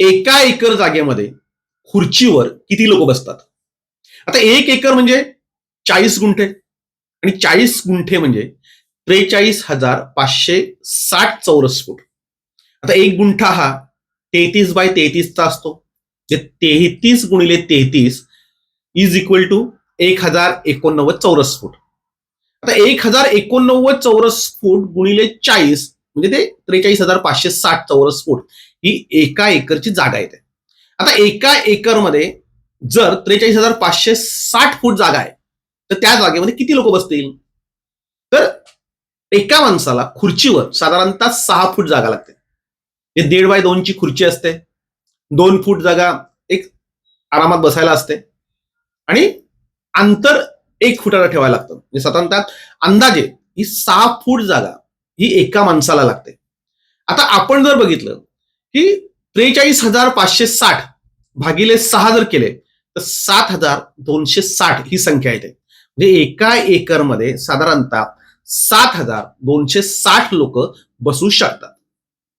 एका एकर जागेमध्ये खुर्चीवर किती लोक बसतात? आता एक एकर म्हणजे चाळीस गुंठे आणि चाळीस गुंठे म्हणजे त्रेचाळीस हजार पाचशे साठ चौरस फूट. आता एक गुंठा हा तेहतीस बाय तेहतीसचा असतो. जे तेहतीस गुणिले तेहतीस इज इक्वल टू एक हजार एकोणनव्वद चौरस फूट. आता एक हजार एकोणनव्वद चौरस फूट गुणिले चाळीस म्हणजे ते त्रेचाळीस हजार पाचशे साठ चौरस फूट ही एका एकरची जागा येते आता एका एकरमध्ये जर त्रेचाळीस हजार पाचशे साठ फूट जागा आहे तर त्या जागेमध्ये किती लोक बसतील? तर एका माणसाला खुर्चीवर साधारणतः सहा फूट जागा लागते. हे दीड बाय दोनची खुर्ची असते. दोन फूट जागा एक आरामात बसायला असते. आणि अंतर एक फुटाला ठेवायला लागतं. म्हणजे साधारणतः अंदाजे ही सहा फूट जागा ही एका माणसाला लागते. आता आपण जर बघितलं की त्रेचाळीस हजार पाचशे साठ भागिले सहा जर केले तर सात हजार दोनशे साठ ही संख्या येते. म्हणजे एका एकरमध्ये साधारणतः सात हजार दोनशे साठ लोक बसू शकतात.